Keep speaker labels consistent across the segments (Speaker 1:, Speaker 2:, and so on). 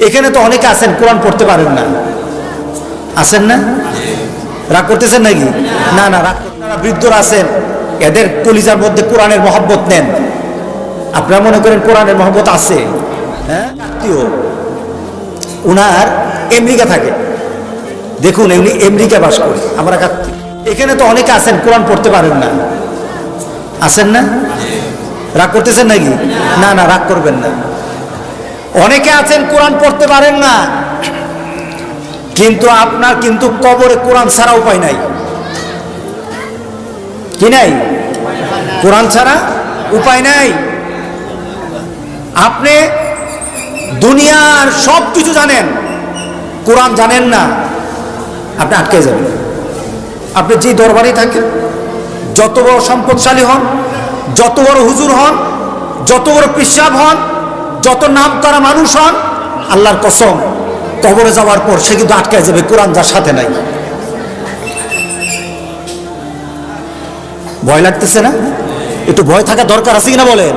Speaker 1: এখানে তো অনেকে আছেন, কোরআন পড়তে পারেন না। আছেন না? রাগ করতেছেন নাকি? না না, রাগ আপনারা বৃদ্ধরা আছেন, এদের কলিজার মধ্যে কোরআনের মহব্বত নেন। আপনারা মনে করেন কোরআনের মহব্বত আছে? হ্যাঁ? আত্মীয়। উনার আমেরিকা থাকে। দেখুন এমনি আমেরিকা বাস করে। আমরা এখানে তো অনেকে আছেন, কোরআন পড়তে পারেন না। আছেন না? রাগ করতেছেন নাকি? না না, রাগ করবেন না। অনেকে আছেন কোরআন পড়তে পারেন না। কিন্তু আপনার কিন্তু কবরে কোরআন ছাড়া উপায় নাই। কি নাই? কোরআন ছাড়া উপায় নাই। আপনি দুনিয়ার সব কিছু জানেন, কোরআন জানেন না, আপনি আটকে যাবেন। আপনি যে দরবারে থাকেন, যত বড় সম্পদশালী হন, যত বড় হুজুর হন, যত বড় পিসাব হন যত নাম করা মানুষ হন, আল্লাহর কসম, কবরে যাওয়ার পর সে কিন্তু আটকে যাবে, কোরআন যার সাথে নাই। ভয় লাগতেছে না? একটু ভয় থাকা দরকার আছে কিনা বলেন?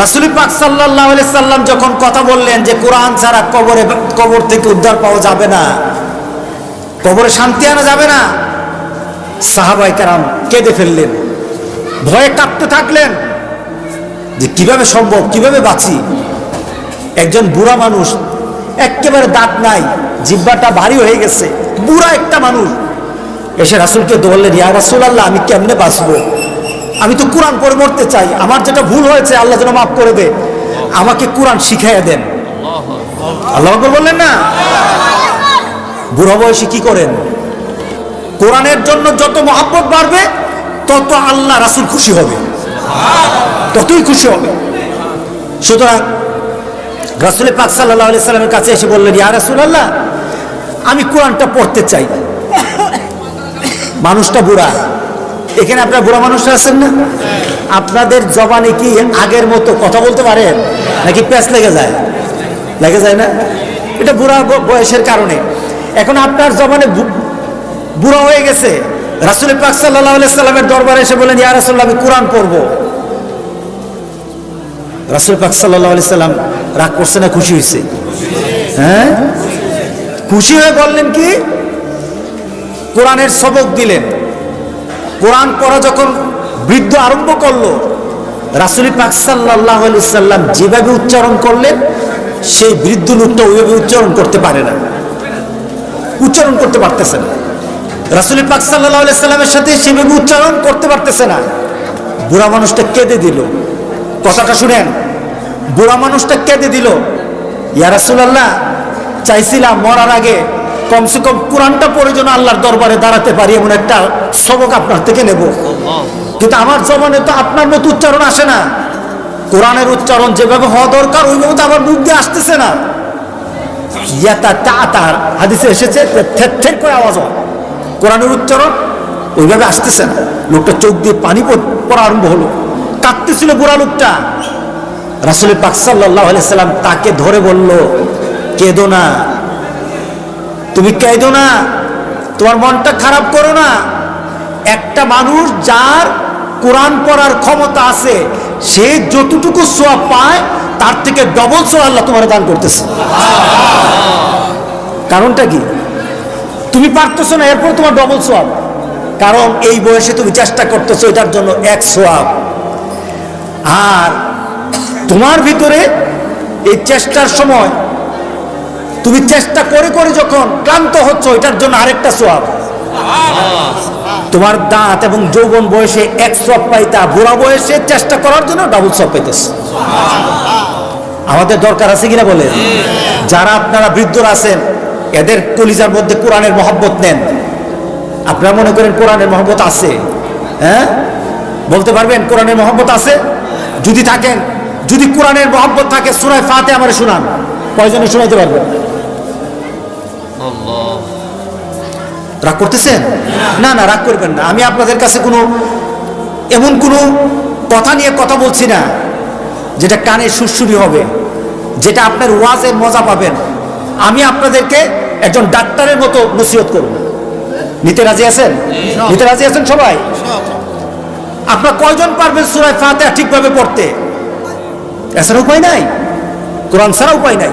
Speaker 1: রাসুলি পাক সাল্লাহ সাল্লাম যখন কথা বললেন যে কোরআন ছাড়া কবরে, কবর থেকে উদ্ধার পাওয়া যাবে না, কবরে শান্তি আনা যাবে না সাহাবাই কারাম কেঁদে ফেললেন। ভয়ে কাঁপতে থাকলেন। যে কীভাবে সম্ভব, কীভাবে বাঁচি? একজন বুড়া মানুষ, একেবারে দাঁত নাই, জিব্বাটা ভারী হয়ে গেছে, বুড়া একটা মানুষ। এসে রাসুলকে বললেন ইয়া রাসুল আল্লাহ আমি কেমনে বাঁচবো? আমি তো কোরআন পড়ে মরতে চাই, আমার যেটা ভুল হয়েছে, আল্লাহ যেন মাফ করে দে আমাকে কোরআন শিখাইয়া দেন। আল্লাহ বললেন না? বুড়া বয়সে কি করেন? কোরআনের জন্য যত মহাব্বত বাড়বে, তত আল্লাহ রাসুল খুশি হবে। ততই খুশি হবে। সুতরাং রাসুল পাক সাল্লাহ সাল্লামের কাছে এসে বললেন, ইয়া রাসুল আল্লাহ আমি কোরআনটা পড়তে চাই। মানুষটা বুড়া। এখানে আপনার বুড়া মানুষরা আছেন না? আপনাদের জবানে কি আগের মতো কথা বলতে পারেন নাকি প্যাঁচ লেগে যায়? লেগে যায় না? এটা বুড়া বয়সের কারণে। এখন আপনার জবানে বুড়া হয়ে গেছে। রাসুল পাক সাল্লাহ সাল্লামের দরবারে এসে বলেন ইয়া রাসুল্লাহ আমি কোরআন পড়ব। রাসুল পাক সাল্লাহ সাল্লাম রাগ করছে না খুশি হয়েছে হ্যাঁ? খুশি হয়ে বললেন কি? কোরআনের সবক দিলেন। কোরআন পড়া যখন বৃদ্ধ আরম্ভ করল, রাসুলি পাক সাল্লাহ সাল্লাম যেভাবে উচ্চারণ করলেন, সেই বৃদ্ধ লোকটা ওইভাবে উচ্চারণ করতে পারে না। উচ্চারণ করতে পারতেছে না। রাসুলি পাক সাল্লাহ সাল্লামের সাথে সেভাবে উচ্চারণ করতে পারতেছে না। বুড়া মানুষটা কেঁদে দিল। কথাটা শুনেন। বুড়া মানুষটা কেঁদে দিল। ইয়া রাসূলুল্লাহ, চাইছিলাম মরার আগে কমসে কম কোরআনটা পড়ে যেন আল্লাহর দরবারে দাঁড়াতে পারি এমন একটা সবক আপনার থেকে নেব। কিন্তু আমার জমানে তো আপনার মতো উচ্চারণ আসে না। কোরআনের উচ্চারণ যেভাবে হওয়া দরকার ওইভাবে তো আমার মুখ দিয়ে আসতেছে না। ইয়াতা তা তার হাদিসে এসেছে থের করে আওয়াজ হয়। কোরআনের উচ্চারণ ওইভাবে আসতেছে না। লোকটা চোখ দিয়ে পানি পড়া আরম্ভ হলো। কাঁদতেছিল বুড়া লোকটা। রাসুল পাক সাল্লাহ সাল্লাম তাকে ধরে বলল, কেঁদো না। তুমি কেঁদো না। তোমার মনটা খারাপ করো না। একটা মানুষ যার কোরআন পড়ার ক্ষমতা আছে, সে যতটুকু সোয়াব পায়, তার থেকে ডবল সোয়া আল্লাহ তোমার দান করতেছে। কারণটা কি? তুমি পারতেছো না, এরপর তোমার ডবল সোয়াব কারণ এই বয়সে তুমি চেষ্টা করতেছো এটার জন্য এক সোয়াব আর তোমার ভিতরে এই চেষ্টার সময় তুমি চেষ্টা করে করে যখন ক্লান্ত হচ্ছ, এটার জন্য আরেকটা সোয়াব। তোমার দাঁত এবং যৌবন বয়সে এক সব পাইতা, বুড়া বয়সে চেষ্টা করার জন্য ডাবল সব পাইতেছে। আমাদের দরকার আছে কিনা বলে? যারা আপনারা বৃদ্ধরা আছেন, এদের কলিজার মধ্যে কোরআনের মহব্বত নেন। আপনারা মনে করেন কোরআনের মহব্বত আছে? হ্যাঁ? বলতে পারবেন কোরআনের মহব্বত আছে? যদি থাকেন যদি কোরআনের মহব্বত থাকে সুরায় ফাতে আমার শুনান। কয়জনে শোনাইতে পারবেন রাগ করতেছেন? না না রাগ করবেন না। আমি আপনাদের কাছে কোনো এমন কোনো কথা নিয়ে কথা বলছি না যেটা কানে সুরসুরি হবে যেটা আপনার ওয়াজে মজা পাবেন। আমি আপনাদেরকে একজন ডাক্তারের মতো নসিহত করব। নিতে রাজি আছেন? নিতে রাজি আছেন সবাই? আপনার কয়জন পারবেন সুরায় ফাতে ঠিকভাবে পড়তে? এছাড়া উপায় নাই? কোরআন ছাড়া উপায় নাই?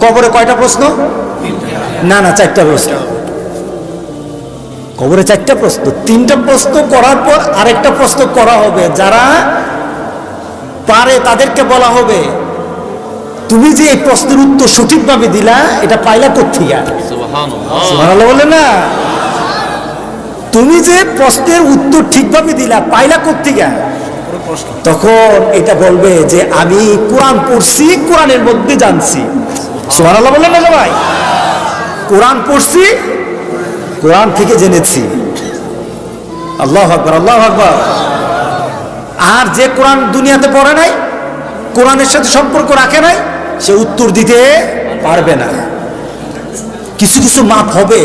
Speaker 1: কবরে কয়টা প্রশ্ন? না না চারটা প্রশ্ন। কবরে চারটা প্রশ্ন। তিনটা প্রশ্ন করার পর আরেকটা প্রশ্ন করা হবে। যারা পারে তাদেরকে বলা হবে। তুমি যে এই প্রশ্নের উত্তর সঠিকভাবে দিলা এটা পাইলা কোথেকে বলে না? তুমি যে প্রশ্নের উত্তর ঠিকভাবে দিলা, পাইলা কোথেকে তখন এটা বলবে যে, আমি কোরআন পড়ছি, কোরআনের মধ্যে জানছি। সুবহানাল্লাহ বললেন না সবাই? কোরআন পড়ছি, কোরআন থেকে জেনেছি। আল্লাহ আকবর আল্লাহ আকবর। আর যে কোরআন দুনিয়াতে পড়ে নাই, কোরআনের সাথে সম্পর্ক রাখে নাই, সে উত্তর দিতে পারবে না। কিছু কিছু মাপ হবে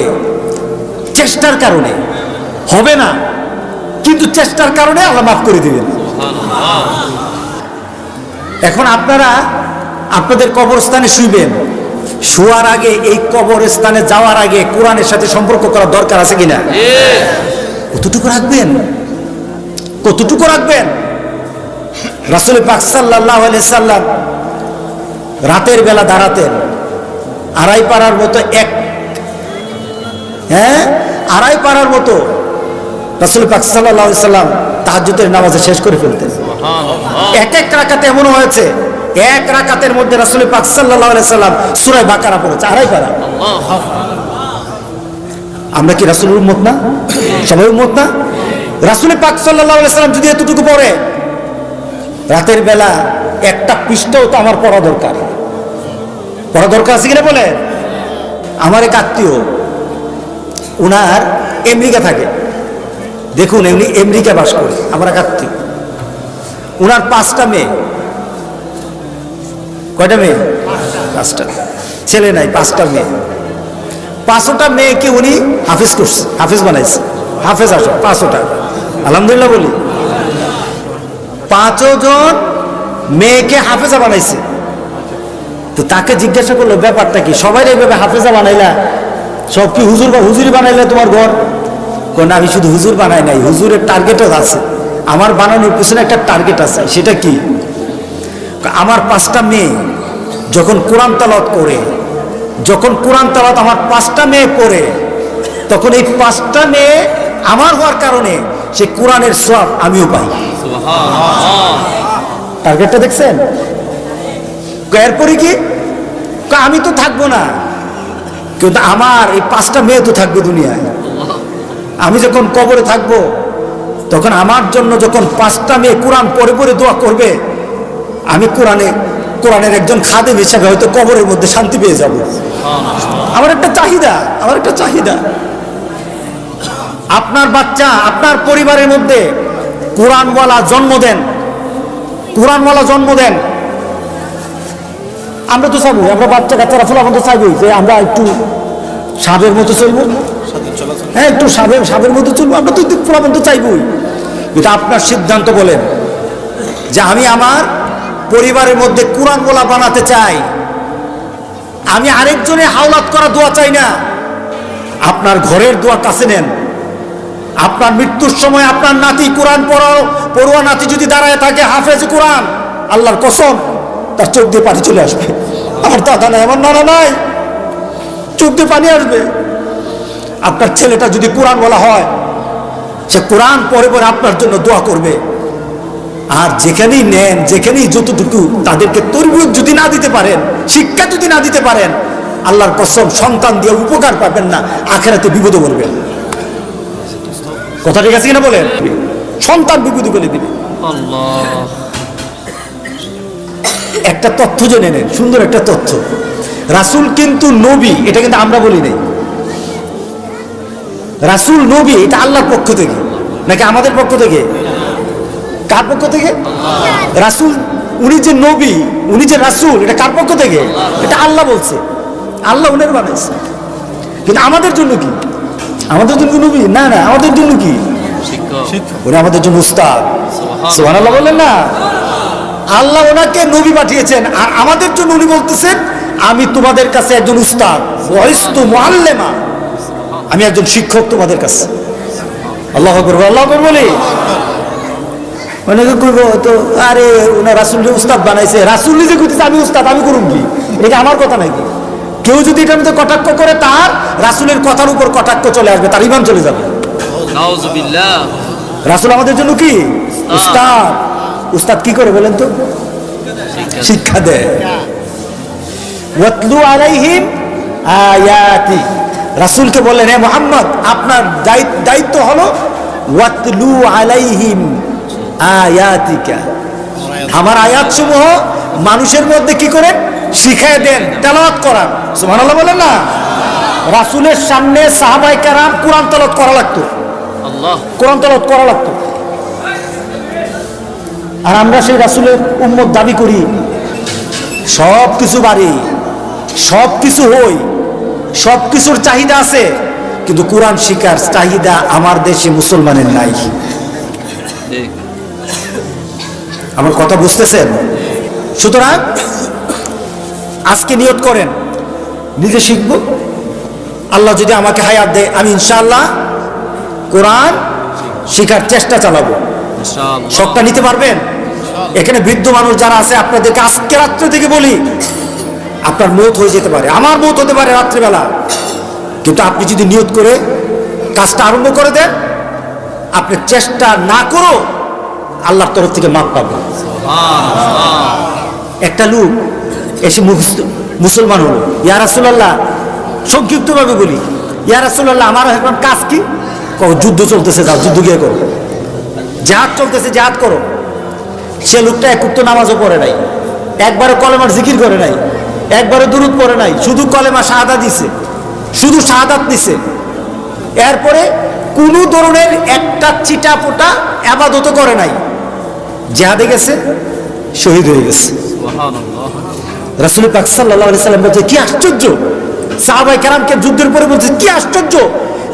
Speaker 1: চেষ্টার কারণে। হবে না। কিন্তু চেষ্টার কারণে আল্লাহ মাফ করে দিবেন। এখন আপনারা আপনাদের কবরস্থানে শুইবেন। শোয়ার আগে এই কবরস্থানে যাওয়ার আগে কোরআনের সাথে সম্পর্ক করার দরকার আছে কিনা? কতটুকু রাখবেন? কতটুকু রাখবেন? রাসুল পাক সাল্লাহ সাল্লাম রাতের বেলা দাঁড়াতেন। আড়াই পাড়ার মতো এক হ্যাঁ? আড়াই পাড়ার মতো রাসুল পাক সাল্লাহ সাল্লাম তাহাজুতের নামাজে শেষ করে ফেলতেন। এক এক রাকাতে এমন হয়েছে এক রাকাতের মধ্যে রাসুল পাক সাল্লাহ সাল্লাম সুরায় বাকারা পড়েছে। আড়াই পাড়া আমরা কি রাসুলের উম্মত না? সবাই উম্মত না? রাসুল পাক সাল্লাহ সাল্লাম যদি এতটুকু পড়ে রাতের বেলা একটা পৃষ্ঠাও তো আমার পড়া দরকার। পড়া দরকার আছে কিনা বলে আমার এক আত্মীয় উনার আমেরিকা থাকে। দেখুন, এমনি আমেরিকা বাস করে, আমার এক আত্মীয় উনার পাঁচটা মেয়ে। কয়টা মেয়ে? পাঁচটা। ছেলে নাই, পাঁচটা মেয়ে। পাঁচটা মেয়েকে উনি হাফিজ করছে, হাফিজ বানাইছে। হাফেজ আসো, পাঁচটা। আলহামদুলিল্লাহ বলি। পাঁচজন মেয়েকে হাফেজা বানাইছে। তো তাকে জিজ্ঞাসা করল, ব্যাপারটা কি? সবাই এইভাবে হাফেজা বানাইলা? সব কি হুজুর বা হুজুরি বানাইলে তোমার ঘর? কোন আমি শুধু হুজুর বানাই নাই হুজুরের টার্গেটও আছে। আমার বানানোর পিছনে একটা টার্গেট আছে সেটা কি? আমার পাঁচটা মেয়ে যখন কোরআন তালাত করে যখন কোরআন তালাত আমার পাঁচটা মেয়ে পড়ে তখন এই পাঁচটা মেয়ে আমার হওয়ার কারণে সে কোরআনের সব আমিও পাই। টার্গেটটা দেখছেন? এরপরে কি? আমি তো থাকব না। কিন্তু আমার এই পাঁচটা মেয়ে তো থাকবে দুনিয়ায়। আমি যখন কবরে থাকব তখন আমার জন্য যখন পাঁচটা মেয়ে কোরআন পরে পরে দোয়া করবে আমি কোরআনে কোরআনের একজন খাদেম হিসাবে হয়তো কবরের মধ্যে শান্তি পেয়ে যাব। আমার একটা চাহিদা আমার একটা চাহিদা। আপনার বাচ্চা আপনার পরিবারের মধ্যে কোরআনওয়ালা জন্ম দেন। কোরআনওয়ালা জন্ম দেন। আমরা তো চাইব আমরা বাচ্চা কাচ্চারা ফুল আমরা তো চাইবই যে আমরা একটু সাবের মতো চলবো। হ্যাঁ একটু সাবের সাপের মধ্যে চলবো, আমরা তো ফুলাবন তো চাইবই। কিন্তু আপনার সিদ্ধান্ত বলেন যে আমি আমার পরিবারের মধ্যে কোরআনওয়ালা বানাতে চাই। আমি আরেকজনে হাওলাত করা দোয়া চাই না। আপনার ঘরের দোয়া কাছে নেন। আপনার মৃত্যুর সময় আপনার নাতি কোরআন পড়াও, পড়ুয়া নাতি যদি দাঁড়ায় থাকে, হাফেজ কোরআন, আল্লাহর কসম, তার চোখ দিয়ে পানি চলে আসবে। আমার দাদা নাই, আমার নানা নাই। চোখ দিয়ে পানি আসবে। আপনার ছেলেটা যদি কোরআন বলা হয়, সে কোরআন পরে পরে আপনার জন্য দোয়া করবে। আর যেখানেই নেন, যেখানেই যতটুকু তাদেরকে তরবিয়ত যদি না দিতে পারেন, শিক্ষা যদি না দিতে পারেন, আল্লাহর কসম সন্তান দিয়ে উপকার পাবেন না, আখেরাতে বিপদে বলবেন কথা ঠিক আছে কিনা বলেন? সন্তান বিপদে বলে দিবে। একটা তথ্য জেনে নেন, সুন্দর একটা তথ্য। রাসূল কিন্তু নবী, এটা কিন্তু আমরা বলি নাই। রাসূল নবী এটা আল্লাহর পক্ষ থেকে। নাকি আমাদের পক্ষ থেকে? কার পক্ষ থেকে? রাসূল উনি যে নবী উনি যে রাসূল এটা কার পক্ষ থেকে? এটা আল্লাহ বলছে। আল্লাহ উনের বানাইছে। কিন্তু আমাদের জন্য কি? আমাদের জন্য নবী? না না আমাদের জন্য কি? উনি আমাদের জন্য উস্তাদ। সুবহানাল্লাহ। বললেন না? আল্লাহ ওনাকে নবী পাঠিয়েছেন। আর আমাদের জন্য উনি বলতেছেন আমি তোমাদের কাছে একজন উস্তাদ। ওয়াইস্তু মুআল্লিমা। আমি একজন শিক্ষক তোমাদের কাছে। আল্লাহ করব আল্লাহ করব বলি। অনেকে করব তো আরে ওনার রাসুল উস্তাদ বানাইছে রাসুল নিজে করতেছে আমি উস্তাদ আমি করুন কি? এটা আমার কথা নাকি? কেউ যদি এটার মধ্যে কটাক্ষ করে তার রাসুলের কথার উপর কটাক্ষ চলে আসবে তার ইমান চলে যাবে। রাসুল আমাদের জন্য কি? উস্তাদ। উস্তাদ। কি করে বলেন তো? শিক্ষা দেয়। ওয়াতলু আলাইহিম আয়াতি। রাসূলকে বললেন হে মোহাম্মদ আপনার দায়িত্ব হলো ওয়াতলু আলাইহিম আয়াতিকা। আমার আয়াতসমূহ মানুষের মধ্যে কি করেন? শিখায় দেন তেলাওয়াত করান। সুবহানাল্লাহ বলেন না? রাসূলের সামনে সাহাবাই কারাম কোরআন তেলাওয়াত করা লাগতো।
Speaker 2: আল্লাহ।
Speaker 1: কোরআন তেলাওয়াত করা লাগতো। আর আমরা সেই রাসূলের উম্মত দাবি করি সব কিছু বাড়ি সব কিছু হই। সব কিছুর চাহিদা আছে কিন্তু কোরআন শিকার চাহিদা আমার দেশে মুসলমানের নাই। আমার কথা বুঝতেছেন? সুতরাং আজকে নিয়ত করেন নিজে শিখব। আল্লাহ যদি আমাকে হায়াত দেয় আমি ইনশাআল্লাহ কোরআন শিখার চেষ্টা চালাবো। শখটা নিতে পারবেন? এখানে বৃদ্ধ মানুষ যারা আছে আপনাদেরকে আজকে রাত্রে থেকে বলি আপনার মত হয়ে যেতে পারে, আমার মত হতে পারে রাত্রিবেলা। কিন্তু আপনি যদি নিয়ত করে কাজটা আরম্ভ করে দেন, আপনি চেষ্টা না করো আল্লাহর তরফ থেকে মাপ পাবেন। একটা লোক এসে মুসলমান হলো। ইয়া রাসূলুল্লাহ, সংক্ষিপ্তভাবে বলি। ইয়া রাসূলুল্লাহ, আমার এখন কাজ কি? যুদ্ধ চলতেছে, যাও, যুদ্ধ গিয়ে করো। জাহাজ চলতেছে জাহাজ করো। সে লোকটা একুত্ত নামাজও পড়ে নাই। একবারে কলেমার জিকির করে নাই। একবারে দুরুদ পড়ে নাই শুধু কলেমা শাহাদা দিছে শুধু শাহাদাত দিছে। এরপরে কোনো ধরনের একটা চিটা পোটা আবাদত করে নাই। জেহাদে গেছে শহীদ হয়ে গেছে। রাসুল পাক আলাইহি সাল্লাম বলছে কি আশ্চর্য! সাহাবাই কেরামকে যুদ্ধের পরে বলছে কি আশ্চর্য!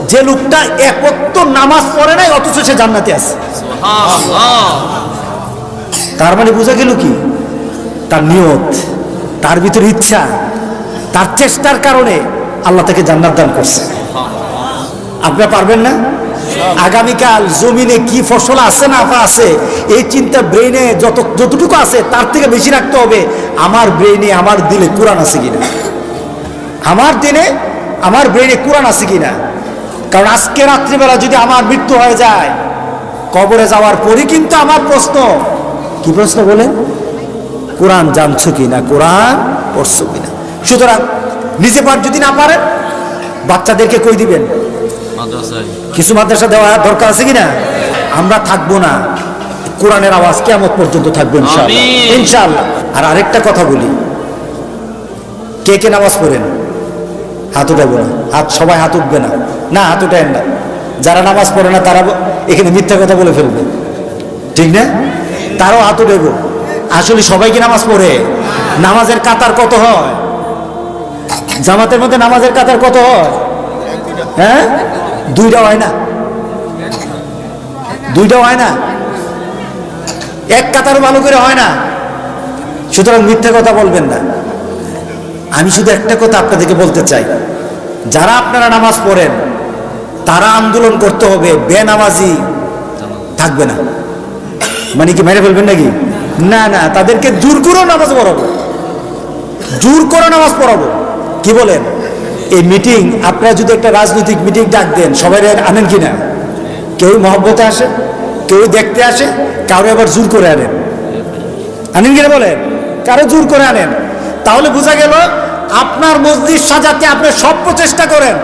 Speaker 1: যে লোকটা একত্র নামাজ পড়ে নাই অথচ সে জান্নাতে আছে। তার মানে বোঝা গেল কি? তার নিয়ত। তার ভিতরে ইচ্ছা, তার চেষ্টার কারণে আল্লাহ তাকে জান্নাত দান করছে। আপনারা পারবেন না? আগামীকাল জমিনে কি ফসল আছে না আপা আছে, এই চিন্তা ব্রেনে যত, যতটুকু আছে তার থেকে বেশি রাখতে হবে, আমার ব্রেনে আমার দিলে কোরআন আছে কিনা? আমার দিনে আমার ব্রেনে কোরআন আছে কিনা? কারণ আজকে রাত্রিবেলা যদি আমার মৃত্যু হয়ে যায়, কবরে যাওয়ার পরে কিন্তু আমার প্রশ্ন। কি প্রশ্ন বলেন? কোরআন জানছো কি না কোরআন পড়ছো কিনা? সুতরাং নিজে পাঠ যদি না পারেন বাচ্চাদেরকে কই দিবেন? কিছু মাদ্রাসা দেওয়া দরকার আছে কিনা? আমরা থাকব না। কোরআনের আওয়াজ কেমন পর্যন্ত থাকবে। ইনশাআল্লাহ। আর আরেকটা কথা বলি। কে কে নামাজ পড়েন? হাত উঠাবো না। হাত সবাই হাত উঠবে না। না হাত উঠায়েন না। যারা নামাজ পড়ে না তারা এখানে মিথ্যা কথা বলে ফেলবে। ঠিক না? তারাও হাত উঠেব। আসলে সবাই কি নামাজ পড়ে। নামাজের কাতার কত হয়? জামাতের মধ্যে নামাজের কাতার কত হয়? হ্যাঁ? দুইটা হয় না। দুইটা হয় না। এক কাতারও ভালো করে হয় না। সুতরাং মিথ্যে কথা বলবেন না। আমি শুধু একটা কথা আপনাদেরকে বলতে চাই। যারা আপনারা নামাজ পড়েন, তারা আন্দোলন করতে হবে। বেনামাজি থাকবে না। মানে কি মেরে ফেলবেন নাকি? না না, তাদেরকে জোর করেও নামাজ পড়াবো। জোর করে নামাজ পড়াবো। কি বলেন? এই মিটিং আপনারা যদি একটা রাজনৈতিক মিটিং ডাক দেন, সবাই আনেন কি না? কেউ মহব্বতে আসে, কেউ দেখতে আসে, কারও আবার জোর করে আনেন। আনেন কিনা বলেন? কারও জোর করে আনেন। তাহলে বোঝা গেল, আপনার মসজিদ সাজাতে আপনি সব প্রচেষ্টা করেন।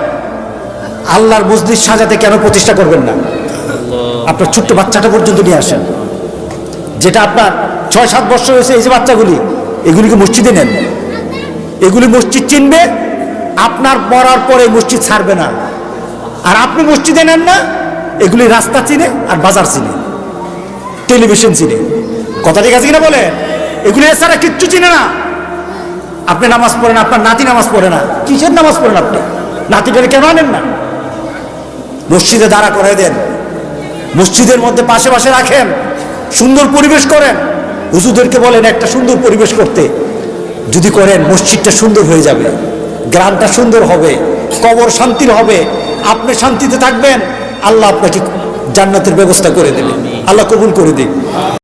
Speaker 1: আল্লাহর মসজিদ সাজাতে কেন প্রতিষ্ঠা করবেন না? আপনার ছোট্ট বাচ্চাটা পর্যন্ত নিয়ে আসেন। যেটা আপনার ছয় সাত বছর হয়েছে এই যে বাচ্চাগুলি, এগুলিকে মসজিদে নেন। এগুলি মসজিদ চিনবে, আপনার পড়ার পরে মসজিদ ছাড়বে না। আর আপনি মসজিদে নেন না, এগুলি রাস্তা চিনে আর বাজার চিনে, টেলিভিশন চিনে। কথা ঠিক আছে কিনা বলে এগুলি এছাড়া কিচ্ছু চিনে না। আপনি নামাজ পড়েন, আপনার নাতি নামাজ পড়ে না। কিসের নামাজ পড়েন আপনি? নাতিটাকে কেন আনেন না? মসজিদে দাঁড়া করে দেন। মসজিদের মধ্যে পাশে পাশে রাখেন। সুন্দর পরিবেশ করেন। হুজুরদেরকে বলেন একটা সুন্দর পরিবেশ করতে। যদি করেন, মসজিদটা সুন্দর হয়ে যাবে, গ্রামটা সুন্দর হবে, কবর শান্তির হবে, আপনি শান্তিতে থাকবেন, আল্লাহ আপনাকে জান্নাতের ব্যবস্থা করে দেবে। আল্লাহ কবুল করে দিন